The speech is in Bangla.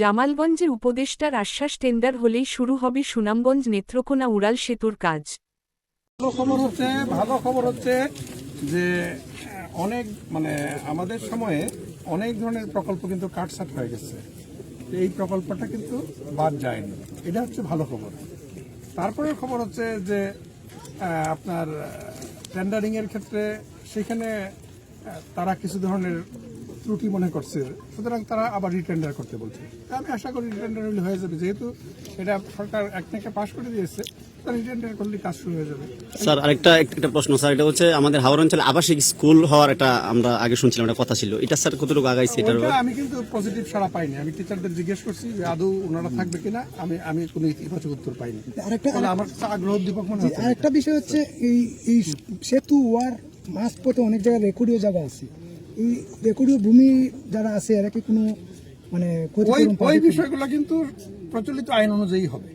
জামালগঞ্জে উপদেষ্টার আশ্বাস টেন্ডার হলেই শুরু হবে সুনামগঞ্জ নেত্রকোনা উড়াল সেতুর কাজ। ভালো খবর হচ্ছে, ভালো খবর হচ্ছে যে অনেক মানে আমাদের সময়ে অনেক ধরনের প্রকল্প কিন্তু কাটসাট হয়ে গেছে। এই প্রকল্পটা কিন্তু বাদ যায়নি। এটা হচ্ছে ভালো খবর। তারপরে খবর হচ্ছে যে আপনার টেন্ডারিং এর ক্ষেত্রে সেখানে তারা কিছু ধরনের ত্রুটি মনে করছে। সুতরাং তারা আবার রিটেন্ডার করতে বলছে। আমি আশা করি রিটেন্ডার হলে হয়ে যাবে। যেহেতু এটা সরকার এক থেকে পাশ করে দিয়েছে করলে কাজ শুরু হয়ে যাবে। স্যার আরেকটা একটা প্রশ্ন স্যার। এটা হচ্ছে আমাদের হাওড় অঞ্চলে আবাসিক স্কুল হওয়ার একটা আমরা আগে শুনছিলাম একটা কথা ছিল। এটা স্যার কতটুকু আগাইছে এটার আমি কিন্তু পজিটিভ সাড়া পাইনি। আমি টিচারদের জিজ্ঞেস করছি যে আদৌ ওনারা থাকবে কিনা? আমি আমি কোনো ইতিবাচক উত্তর পাইনি। আরেকটা- আমার আগ্রহ উদ্দীপক মনে হচ্ছে। আরেকটা বিষয় হচ্ছে এই এই সেতু ওয়ার পথে অনেক জায়গায় রেকর্ডীয় জায়গা আছে এই রেকর্ডীয় ভূমি যারা আছে এরা কি কোনো মানে ওই? বিষয়গুলো কিন্তু প্রচলিত আইন অনুযায়ী হবে